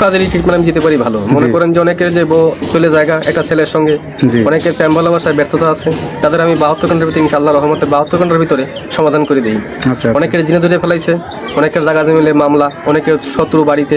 কাজেরই ট্রিটমেন্ট আমি দিতে পারি ভালো। মনে করেন যে অনেকের যে বউ চলে জায়গা একটা ছেলের সঙ্গে অনেকের প্রেম ভালোবাসায় ব্যর্থতা আছে তাদের আমি বাহাত্তর ঘণ্টার ভিতরে ইনশাল্লাহ রহমতে বাহাত্তর ঘণ্টার ভিতরে সমাধান করে দিই। আচ্ছা আচ্ছা। অনেকের জিনে ধরে ফেলাইছে অনেকের জায়গা মিলে মামলা অনেকের শত্রু বাড়িতে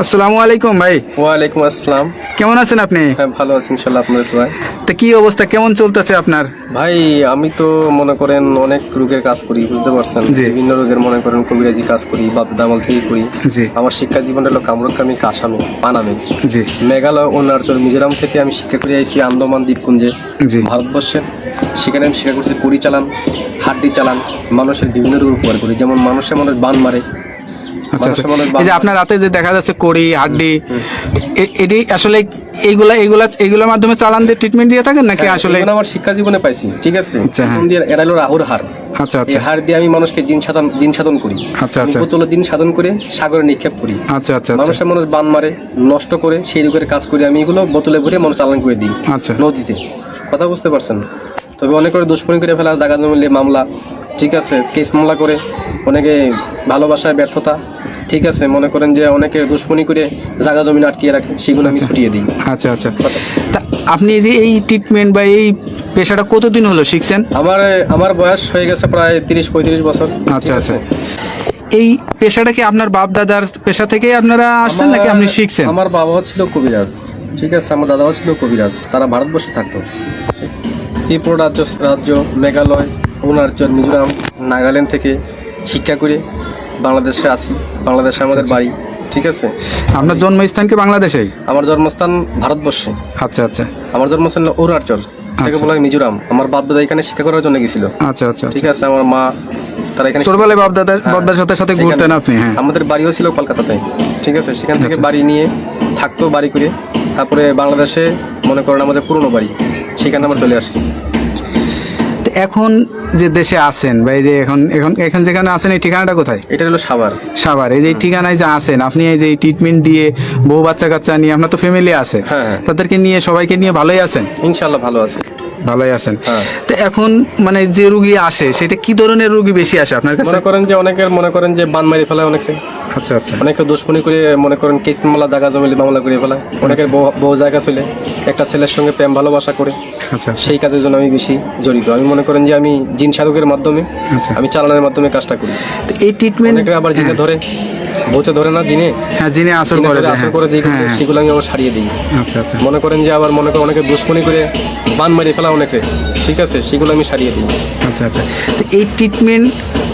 আসসালামু আলাইকুম ভাই। ওয়ালাইকুম আসসালাম। কেমন আছেন আপনি? হ্যাঁ ভালো আছি ইনশাল্লাহ আপনাদের দোয়ায়। তো কি অবস্থা? কেমন চলতেছে আপনার? ভাই আমি তো মনে করেন অনেক রোগের কাজ করি বুঝতে পারছেন। বিভিন্ন রোগের মনে করেন কবিরাজি কাজ করি বাপ দামাল থেকে করি। আমার শিক্ষা জীবন হলো কামরুকামি কাসামে পানামে। জি। মেঘালয় নারচর মিজোরাম থেকে আমি শিক্ষা করে আইছি আন্দামান দ্বীপপুঞ্জে। ভারতবর্ষের সেখানে আমি শিক্ষা করছি কুড়ি চালান হাড্ডি চালান মানুষের বিভিন্ন রোগ উপকার করি। যেমন মানুষের মানুষ বান মারে আচ্ছা আচ্ছা। এই যে আপনার রাতে যে দেখা যাচ্ছে কড়ি হাড্ডি এটি আসলে এইগুলা এইগুলা এইগুলোর মাধ্যমে চালান দিয়ে ট্রিটমেন্ট দিয়ে থাকেন নাকি আসলে আমার শিক্ষা জীবনে পাইছি ঠিক আছে? আচ্ছা, হ্যাঁ। হলো রাহুর হার। আচ্ছা আচ্ছা। হার দিয়ে আমি মানুষকে জিন সাধন জিন সাধন করি। আচ্ছা আচ্ছা। বোতলে জিন সাধন করে সাগরে নিক্ষেপ করি। আচ্ছা আচ্ছা আচ্ছা। মানুষের মানুষ বান মারে নষ্ট করে সেই রোগের কাজ করি আমি এগুলো বোতলে ভরে মানুষ চালান করে দিই আচ্ছা। নদীতে। কথা বুঝতে পারছেন? তবে অনেক করে দুশ্মনী করে ফেলা জায়গা মিলে মামলা ঠিক আছে কেস মামলা করে অনেকে ভালোবাসায় ব্যর্থতা ঠিক আছে মনে করেন যে অনেকে দুশ্মনী করে জায়গা জমিন আটকিয়ে রাখে সেগুলো আমি ছুটিয়ে দিই। আচ্ছা আচ্ছা। তা আপনি এই যে এই ট্রিটমেন্ট বা এই পেশাটা কতদিন হলো শিখছেন? আমার আমার বয়স হয়ে গেছে প্রায় তিরিশ পঁয়ত্রিশ বছর আচ্ছা আচ্ছা? এই পেশাটা কি আপনার বাপ দাদার পেশা থেকে আপনারা আসছেন নাকি আপনি শিখছেন? আমার বাবাও ছিল কবিরাজ ঠিক আছে আমার দাদাও ছিল কবিরাজ তারা ভারতবর্ষে থাকতো। ত্রিপুরা রাজ্য রাজ্য মেঘালয় অরুণাচল মিজোরাম নাগাল্যান্ড থেকে শিক্ষা করে বাংলাদেশে আসি বাংলাদেশে আমাদের আচ্ছা। বাড়ি ঠিক আছে? আপনার জন্মস্থান কি বাংলাদেশে? আমার জন্মস্থান ভারতবর্ষে। আচ্ছা আচ্ছা। আমার জন্মস্থান অরুণাচল। থেকে আচ্ছা। বলা হয় মিজোরাম। আমার বাপ দাদা এখানে শিক্ষা করার জন্য গেছিল। আচ্ছা আচ্ছা ঠিক আছে আমার মা তারা এখানে ছোটবেলায় বাপ হ্যাঁ। বাপ দাদার সাথে সাথে ঘুরতেন আপনি হ্যাঁ। আমাদের বাড়িও ছিল কলকাতাতে। ঠিক আছে সেখান থেকে আচ্ছা। বাড়ি নিয়ে থাকতো বাড়ি করে। তারপরে বাংলাদেশে মনে করেন আমাদের পুরনো বাড়ি। সেখানে আমরা চলে আসি। তো এখন যে দেশে আছেন বা এই যে এখন এখন এখন যেখানে আছেন এই ঠিকানাটা কোথায়? এটা হলো সাভার। সাভার এই যে ঠিকানায় যে আছেন আপনি এই যে ট্রিটমেন্ট দিয়ে বহু বাচ্চা কাচ্চা নিয়ে আপনার তো ফ্যামিলি আছে। হ্যাঁ, হ্যাঁ। তাদেরকে নিয়ে সবাইকে নিয়ে ভালোই আছেন? ইনশাল্লাহ ভালো আছে। ভালোই আছেন। হ্যাঁ। তো এখন মানে যে রুগী আসে সেটা কি ধরনের রুগী বেশি আসে আপনার কাছে? মনে করেন যে অনেকের মনে করেন যে বান মারি ফেলায় অনেকে। আচ্ছা আচ্ছা। অনেকে দুশ্মনী করে মনে করেন কেস মামলা জায়গা জমিলে মামলা করে ফেলায়। অনেকের বউ জায়গা চলে একটা ছেলের সঙ্গে প্রেম ভালোবাসা করে। আচ্ছা আচ্ছা। সেই কাজের জন্য আমি বেশি জড়িত। আমি মনে করেন যে আমি জিন সাধকের মাধ্যমে আচ্ছা। আমি চালানোর মাধ্যমে কাজটা করি। তো এই ট্রিটমেন্ট আবার জিনে ধরে। ভূতে ধরে না জিনে হ্যাঁ জিনে আসর করে আসর করে হ্যাঁ। সেগুলো আমি আবার সারিয়ে দিই। আচ্ছা আচ্ছা। মনে করেন যে আবার মনে করেন অনেকে দুশ্মনী করে বান মারিয়ে ফেলা অনেকে। ঠিক আছে? সেগুলো আমি সারিয়ে দিই। আচ্ছা আচ্ছা। তো এই ট্রিটমেন্ট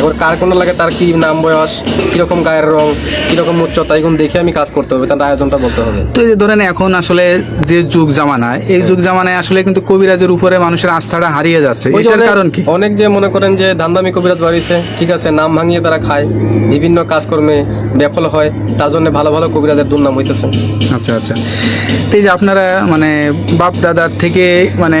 এবার কার কোনো লাগে তার কি নাম বয়স কীরকম গায়ের রং কীরকম উচ্চতা এগুলো দেখে আমি কাজ করতে হবে তার আয়োজনটা বলতে হবে। তো এই যে ধরেন এখন আসলে যে যুগ জামানা এই যুগ জামানায় আসলে কিন্তু কবিরাজের উপরে মানুষের আস্থাটা হারিয়ে যাচ্ছে। এটার কারণ কি? অনেক যে মনে করেন যে ধান্দামি কবিরাজ বাড়িছে ঠিক আছে নাম ভাঙিয়ে তারা খায় বিভিন্ন কাজকর্মে ব্যাফল হয় তার জন্য ভালো ভালো কবিরাজের দুর্নাম হইতেছে। আচ্ছা আচ্ছা। তো এই যে আপনারা মানে বাপ দাদার থেকে মানে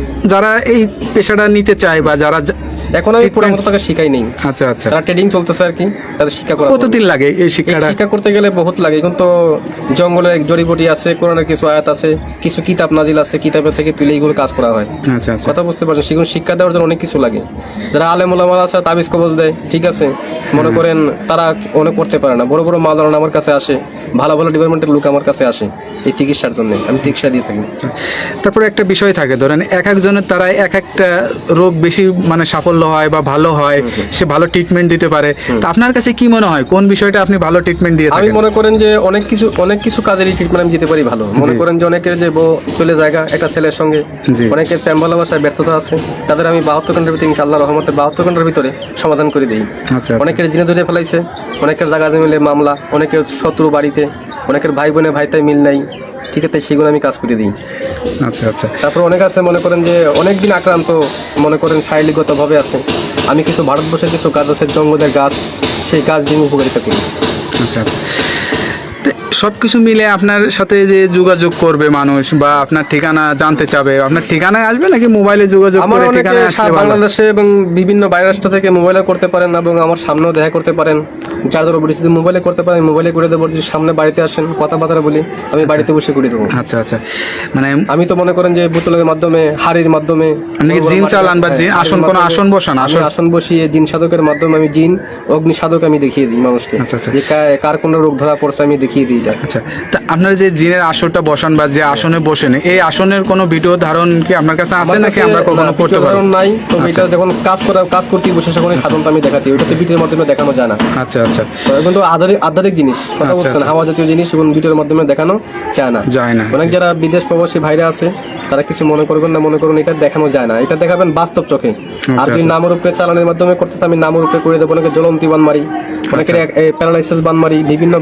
যারা এই পেশাটা নিতে চায় বা যারা এখন আমি পুরো মতো তাকে শিখাই নেই। আচ্ছা আচ্ছা। তারা ট্রেডিং চলতেছে আর কি তাদের শিক্ষা করা কতদিন লাগে এই শিক্ষাটা? শিক্ষা করতে গেলে বহুত লাগে এখন তো জঙ্গলে জড়িবটি আছে কোরআনের কিছু আয়াত আছে কিছু কিতাব নাজিল আছে কিতাবের থেকে তুলে এইগুলো কাজ করা হয়। আচ্ছা আচ্ছা। কথা বুঝতে পারছেন? সেগুলো শিক্ষা দেওয়ার জন্য অনেক কিছু লাগে। যারা আলেম ওলামাল আছে তাবিজ কবজ দেয় ঠিক আছে? মনে করেন তারা অনেক করতে পারে না। বড় বড় মালানা আমার কাছে আসে ভালো ভালো ডিপার্টমেন্টের লোক আমার কাছে আসে এই চিকিৎসার জন্য। আমি চিকিৎসা দিয়ে থাকি। তারপরে একটা বিষয় থাকে ধরেন এক একজনের তারা এক একটা রোগ বেশি মানে সাফল্য হয় বা ভালো হয় সে ভালো ট্রিটমেন্ট দিতে পারে। তা আপনার কাছে কি মনে হয়? কোন বিষয়টা আপনি ভালো ট্রিটমেন্ট দিয়ে আমি মনে করেন যে অনেক কিছু অনেক কিছু কাজেরই ট্রিটমেন্ট আমি দিতে পারি ভালো। মনে করেন যে অনেকের যে বউ চলে জায়গা একটা ছেলের সঙ্গে অনেকের প্রেম ভালোবাসায় ব্যর্থতা আছে তাদের আমি বাহাত্তর ঘণ্টার ভিতরে ইনশাল্লাহ রহমতে বাহাত্তর ঘণ্টার ভিতরে সমাধান করে দিই। আচ্ছা আচ্ছা। অনেকের জিনে ধরে ফেলাইছে অনেকের জায়গা মিলে মামলা অনেকের শত্রু বাড়িতে অনেকের ভাই বোনে ভাইতাই মিল নাই ঠিক আছে সেগুলো আমি কাজ করে দিই। আচ্ছা আচ্ছা। তারপর অনেক আছে মনে করেন যে অনেক দিন আক্রান্ত মনে করেন শারীরিকগতভাবে আছে। আমি কিছু ভারতবর্ষের কিছু গাছ আছে জঙ্গলের গাছ সেই গাছ দিয়ে উপকারিতা করি। আচ্ছা আচ্ছা। সব কিছু মিলে আপনার সাথে যে যোগাযোগ করবে মানুষ বা আপনার ঠিকানা জানতে চাবে আপনার ঠিকানায় আসবে নাকি মোবাইলে যোগাযোগ করে ঠিকানায় সা- আসলে বাংলাদেশে এবং বিভিন্ন বাইরের রাষ্ট্র থেকে মোবাইলে করতে পারেন এবং আমার সামনেও দেখা করতে পারেন। যার ধরো যদি মোবাইলে করতে পারেন মোবাইলে করে দেবো যদি সামনে বাড়িতে আসেন কথাবার্তা বলি আমি বাড়িতে বসে করে দেবো। আচ্ছা আচ্ছা। মানে আমি তো মনে করেন যে বোতলের মাধ্যমে হাড়ির মাধ্যমে বড় জিন চালান বা হ্যাঁ, আসন কোনো আসন বসান আসন? আসন বসিয়ে জিন সাধকের মাধ্যমে আমি জিন অগ্নি সাধক আমি দেখিয়ে দিই মানুষকে। আচ্ছা, আচ্ছা। যে কার কোন রোগ ধরা পড়ছে আমি দেখিয়ে দিই। এটা আচ্ছা তা আপনার যে জিনের আসনটা বসান বা যে আসনে বসেন এই আসনের কোনো ভিডিও ধারণ কি আপনার কাছে আছে নাকি আমরা কখনো করতে ভিডিও পারি ধারণ নাই তো এটা যখন কাজ করা কাজ করতে বসে তখন সাধনটা আমি দেখাতে ওইটাতে ভিডিওর মাধ্যমে দেখানো যায় না। আচ্ছা আচ্ছা। তো এখন তো আধারিক আধারিক জিনিস কথা আচ্ছা, বলছেন আচ্ছা। হাওয়া জাতীয় জিনিস এখন ভিডিওর মাধ্যমে দেখানো যায় না। যায় না অনেক যারা বিদেশ প্রবাসী ভাইরা আছে তারা কিছু মনে করবেন না মনে করুন এটা দেখানো যায় না। এটা দেখাবেন বাস্তব চোখে। আর যদি আচ্ছা। নামের উপরে চালানোর মাধ্যমে করতেছে আমি নামের উপরে করে দেবো অনেকে জ্বলন্তি বান মারি অনেকের প্যারালাইসিস বান মারি বিভিন্ন